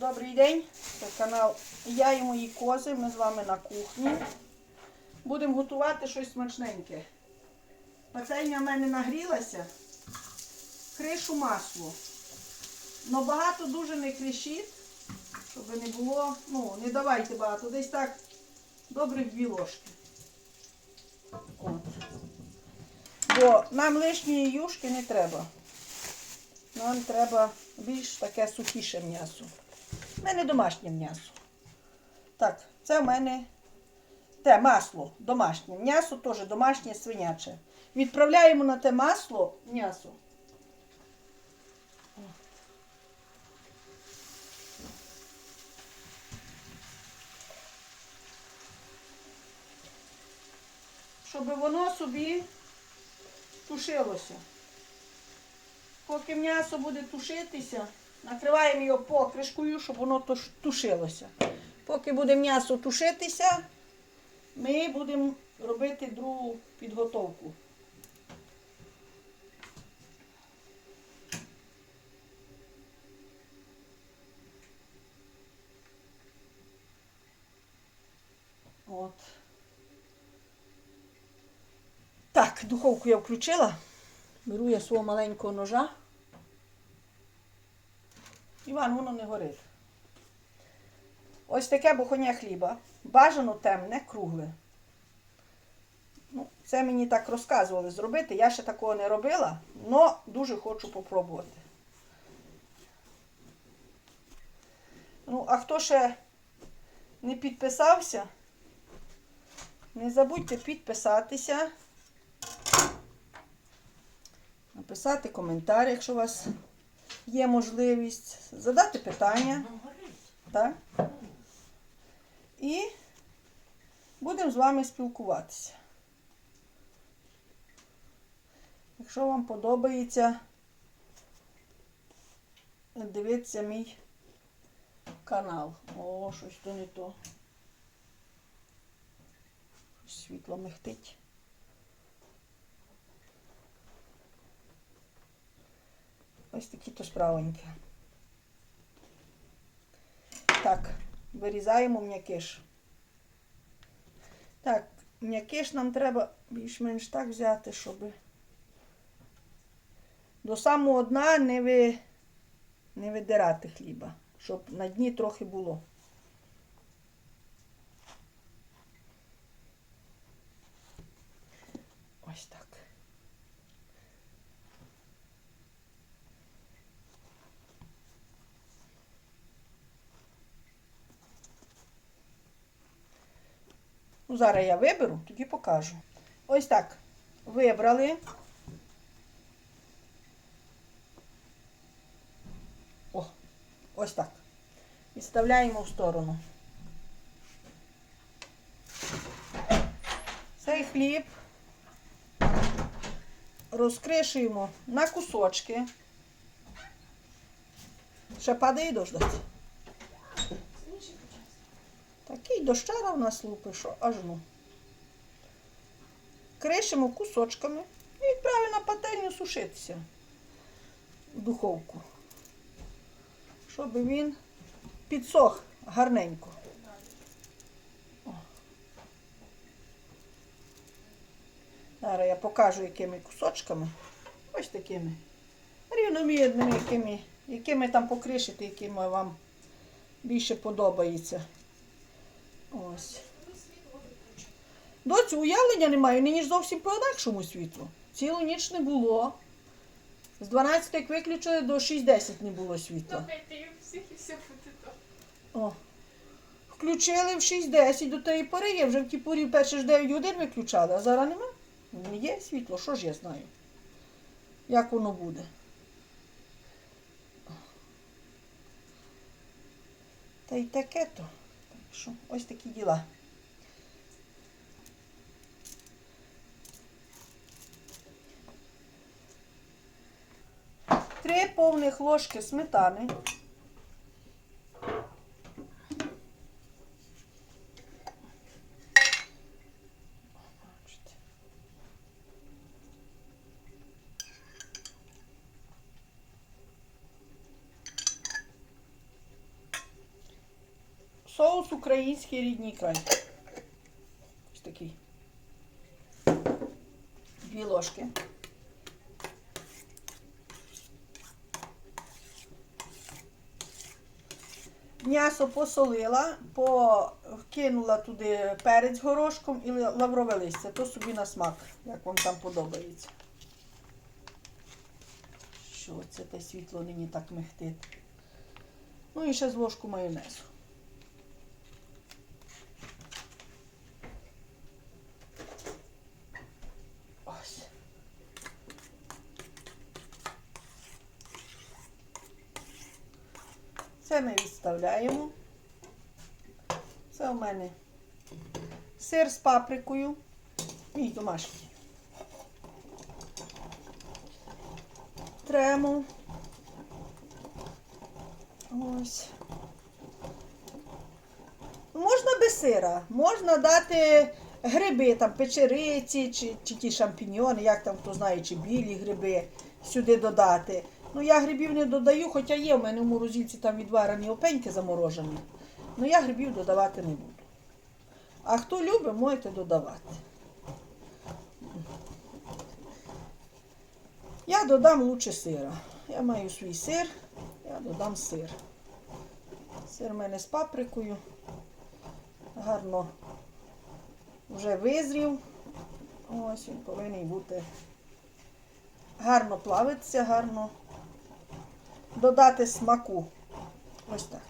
Добрий день, це канал Я і мої кози. Ми з вами на кухні. Будемо готувати щось смачненьке. Пательня в мене нагрілася. Кришу масло. Но багато дуже не кришіть, щоб не було, ну, не давайте багато. Десь так добрих дві ложки. От. Бо нам лишньої юшки не треба. Нам треба більш таке сухіше м'ясо. У мене домашнє м'ясо. Так, це в мене те масло домашнє. М'ясо теж домашнє свиняче. Відправляємо на те масло м'ясо. Щоб воно собі тушилося. Поки м'ясо буде тушитися, накриваємо його покришкою, щоб воно тушилося. Поки буде м'ясо тушитися, ми будемо робити другу підготовку. От. Так, духовку я включила. Беру я свого маленького ножа. Іван, воно не горить. Ось таке бухоня хліба. Бажано темне, кругле. Ну, це мені так розказували зробити. Я ще такого не робила, але дуже хочу попробувати. Ну, а хто ще не підписався, не забудьте підписатися написати коментар, якщо у вас є можливість, задати питання. Так? І будемо з вами спілкуватися. Якщо вам подобається, дивіться мій канал. О, щось то не то. Світло мехтить. Ось такі то справенькі. Так, вирізаємо м'якиш. Так, м'якиш нам треба більш-менш так взяти, щоб до самого дна не, ви... не видирати хліба, щоб на дні трохи було. Ось так. Ну, зараз я виберу, тоді покажу. Ось так. Вибрали. О, ось так. Відставляємо в сторону. Цей хліб розкришуємо на кусочки. Ще падає дождать. Такий дощара в нас лупи, що аж ну. Кришимо кусочками і відправимо на пательню сушитися в духовку. Щоб він підсох гарненько. Зараз я покажу, якими кусочками. Ось такими. Рівномірними, якими, якими там покришити, якими вам більше подобається. Ось. Доцю, уявлення немає, нині ж зовсім по інакшому світлу. Цілу ніч не було. З 12 як виключили до 6.10 не було світла. О. Включили в 6.10 до тієї пори, я вже в ті порі перші ж 9 годин виключали, а зараз нема. Не є світло, що ж я знаю? Як воно буде? Та й таке то. Що ось такі діла. Три повних ложки сметани. Соус український рідній край. Ось такий. Дві ложки. М'ясо посолила, покинула туди перець горошком і лаврове листя. То собі на смак, як вам там подобається. Що це те світло нині так мехтить. Ну і ще з ложку майонезу. Ось. Це ми відставляємо. Це у мене сир з паприкою. Мій домашній. Тремо. Ось. Можна без сира, можна дати гриби, там печериці, чи, чи ті шампіньйони, як там хто знає, чи білі гриби сюди додати. Ну я грибів не додаю, хоча є в мене в морозильці там відварені опеньки заморожені. Ну я грибів додавати не буду. А хто любить, можете додавати. Я додам лучше сира. Я маю свій сир, я додам сир. Сир в мене з паприкою. Гарно вже визрів. Ось він повинен бути гарно плавиться, гарно. Додати смаку. Ось так.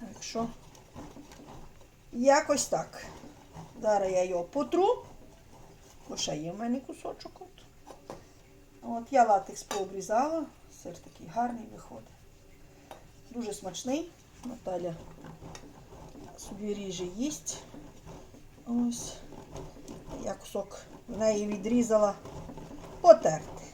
Так що, якось так. Зараз я його потру. Бо є в мене кусочок. От. От я латекс пообрізала. Сир такий гарний виходить. Дуже смачний. Наталя собі ріже їсть. Ось. Я кусок в неї відрізала потерти.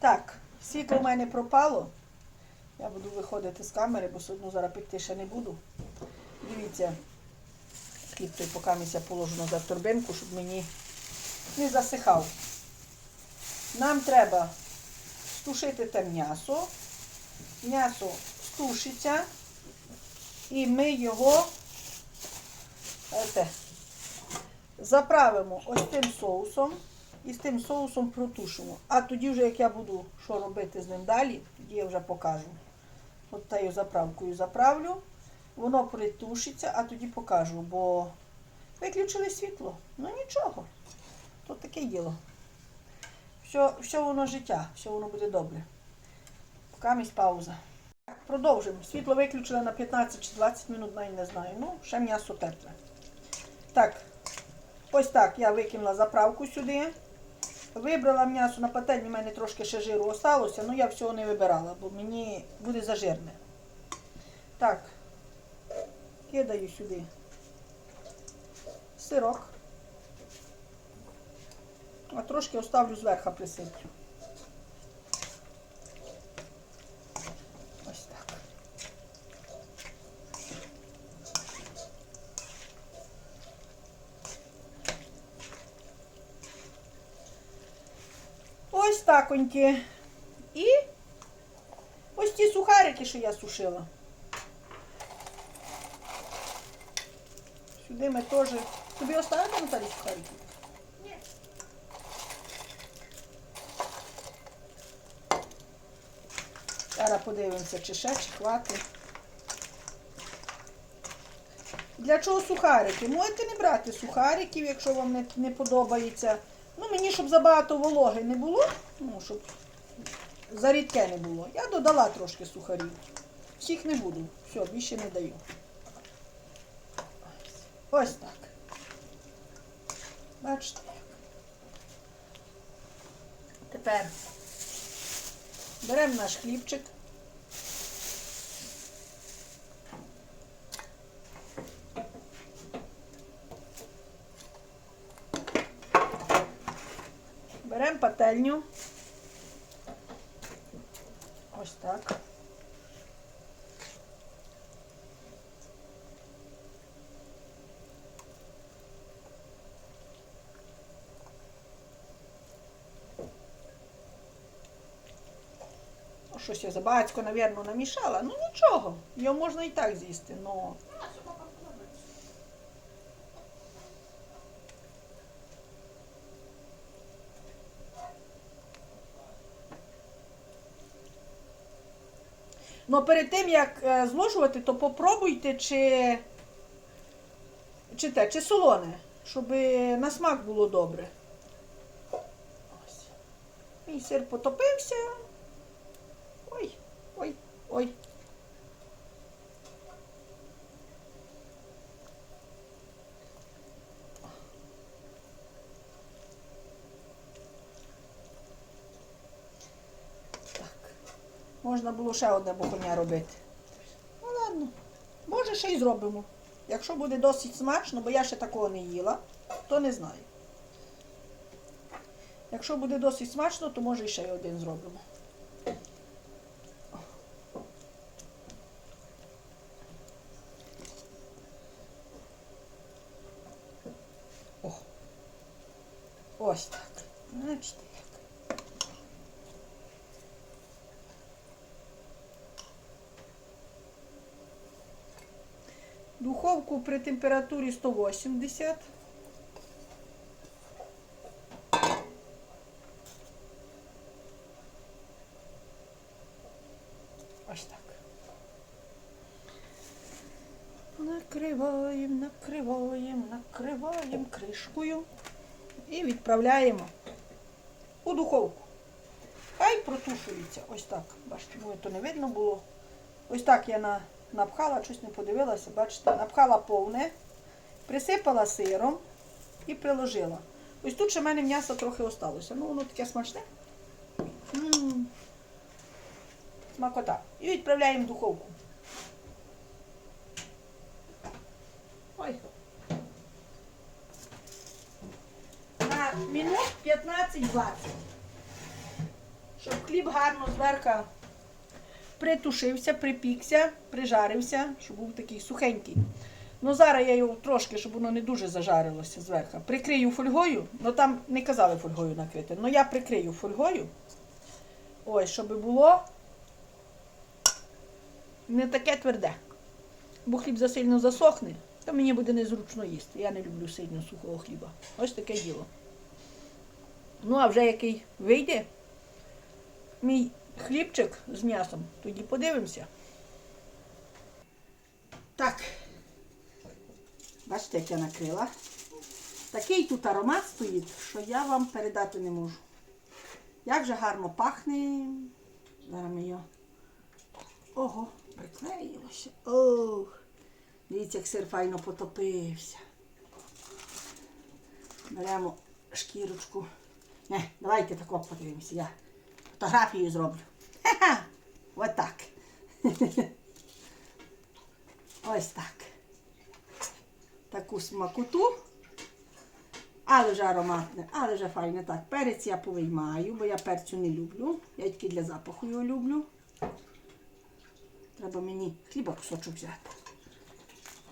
Так, світло в мене пропало. Я буду виходити з камери, бо все одно зараз пекти ще не буду. Дивіться, хліб той поки я положу назад в торбинку, щоб мені не засихав. Нам треба стушити те м'ясо. М'ясо стушиться і ми його знаєте, заправимо ось тим соусом і з тим соусом протушимо. А тоді вже, як я буду що робити з ним далі, тоді я вже покажу. От таю заправкою заправлю, воно притушиться, а тоді покажу, бо виключили світло. Ну нічого. То таке діло. Все, все воно життя, все воно буде добре. Поки пауза. Продовжимо. Світло виключили на 15 чи 20 минут, навіть не знаю. Ну, ще м'ясо тепле. Так, ось так я викинула заправку сюди. Вибрала м'ясо на пательні, в мене трошки ще жиру осталося, але я всього не вибирала, бо мені буде зажирне. Так, кидаю сюди сирок. А трошки оставлю зверху присиплю. Ось так. Ось таконьки. І ось ті сухарики, що я сушила. Сюди ми теж. Тобі оставити Наталі сухарики? Ні. Зараз подивимося, чи ще, чи хватить. Для чого сухарики? Можете не брати сухариків, якщо вам не, не подобається. Ну, мені, щоб забагато вологи не було, ну, щоб зарідке не було. Я додала трошки сухарів. Всіх не буду. Все, більше не даю. Ось, так. Бачите. Тепер беремо наш хлібчик. Беремо пательню. Ось так. щось я забагацько, навірно, намішала. Ну нічого, його можна і так з'їсти. Ну, Ну, перед тим, як е, зложувати, то попробуйте, чи, чи те, чи солоне, щоб на смак було добре. Ось. Мій сир потопився. Ой, ой, ой. Можна було ще одне бухоня робити. Ну ладно. Може, ще й зробимо. Якщо буде досить смачно, бо я ще такого не їла, то не знаю. Якщо буде досить смачно, то може ще й один зробимо. О. Ось так. Бачите як. Духовку при температурі 180. Ось так. Накриваємо, накриваємо, накриваємо кришкою і відправляємо у духовку. Хай протушується. Ось так. Бачите, може то не видно було. Ось так я на, напхала, щось не подивилася, бачите, напхала повне, присипала сиром і приложила. Ось тут ще в мене м'ясо трохи осталося. Ну, воно таке смачне. М. Смакота. І відправляємо в духовку. Ой. На минут 15-20. Щоб хліб гарно зверху притушився, припікся, прижарився, щоб був такий сухенький. Ну зараз я його трошки, щоб воно не дуже зажарилося зверху. Прикрию фольгою, ну там не казали фольгою накрити, але я прикрию фольгою. Ось, щоб було не таке тверде. Бо хліб засильно засохне, то мені буде незручно їсти. Я не люблю сильно сухого хліба. Ось таке діло. Ну, а вже який вийде, мій хлібчик з м'ясом, тоді подивимося. Так. Бачите, як я накрила. Такий тут аромат стоїть, що я вам передати не можу. Як же гарно пахне. Зараз ми його. Ого, приклеїлося. Ох. Дивіться, як сир файно потопився. Беремо шкірочку. Не, давайте тако подивимося. Я фотографію зроблю. Ха-ха! Отак. Ось так. Таку смакоту. Але вже ароматне, але вже файне. Так, перець я повиймаю, бо я перцю не люблю. Я тільки для запаху його люблю. Треба мені хліба кусочок взяти.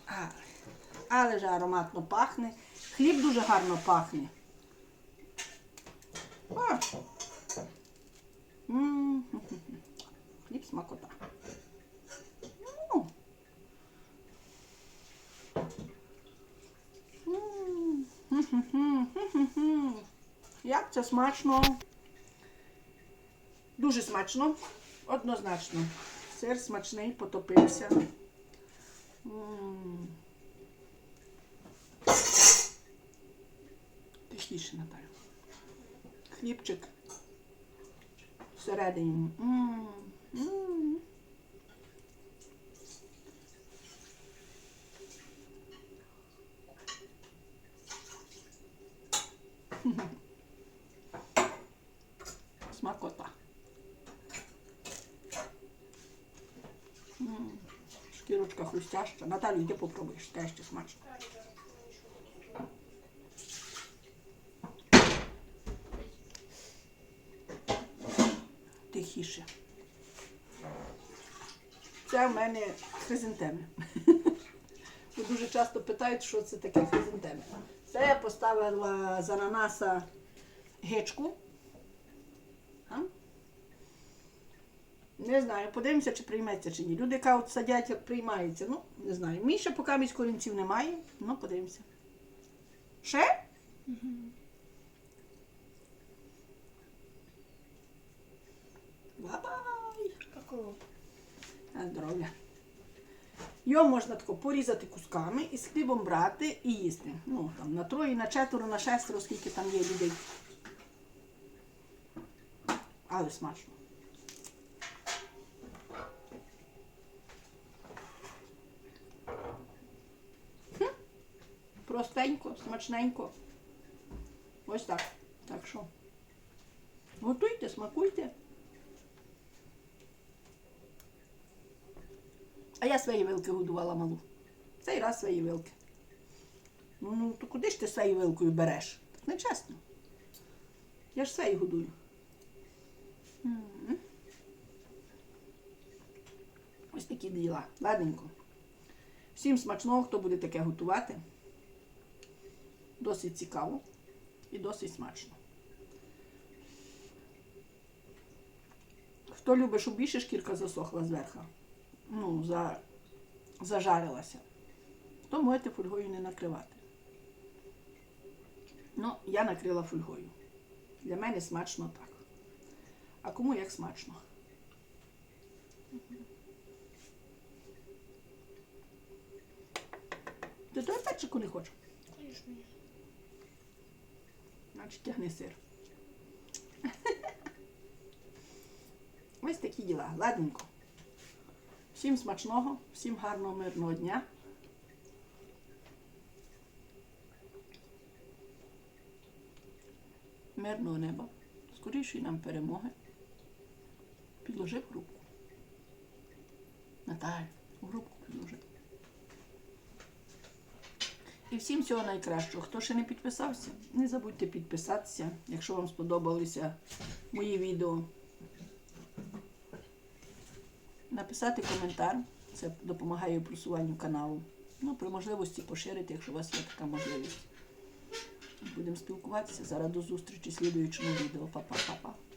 Але, але вже ароматно пахне. Хліб дуже гарно пахне. О! Хліб смакота. Ну. Як це смачно? Дуже смачно, однозначно. Сир смачний, потопився. Тихіше, Наталя. Хлібчик всередині. М, м. Смакота. М, Шкірочка хрустяща. Наталю, йди попробуєш, ще смачно. Тихіше. Це в мене хризантеми. Дуже часто питають, що це таке хризантеми. Це я поставила з ананаса гечку. Не знаю, подивимося, чи прийметься чи ні. Люди кажуть, садять, як приймається. Ну, не знаю. Міша поки місь корінців немає, ну подивимося. Ще? Бабай! На здоров'я. Його можна тако порізати кусками і з хлібом брати і їсти. Ну, там, на троє, на четверо, на шестеро, скільки там є людей. Але смачно. Хм. Простенько, смачненько. Ось так. Так що. Готуйте, смакуйте. А я свої вилки годувала малу. Цей раз свої вилки. Ну, то куди ж ти своєю вилкою береш? Так нечесно. Я ж свої годую. Ось такі діла. Ладненько. Всім смачного, хто буде таке готувати. Досить цікаво і досить смачно. Хто любить, щоб більше шкірка засохла зверху, ну, за, зажарилася, то можете фольгою не накривати. Ну, я накрила фольгою. Для мене смачно так. А кому як смачно? Ти той перчику не хочеш? Конечно, нет. Значить, тягни сир. Ось такі діла. Ладненько. Всім смачного, всім гарного, мирного дня. Мирного неба. Скорішої нам перемоги. Підложи в грубку. Наталь, в грубку підложи. І всім всього найкращого. Хто ще не підписався, не забудьте підписатися, якщо вам сподобалися мої відео. Написати коментар, це допомагає просуванню каналу. Ну, при можливості поширити, якщо у вас є така можливість. Будемо спілкуватися. Зараз до зустрічі слідуючому відео. Па-па-па-па.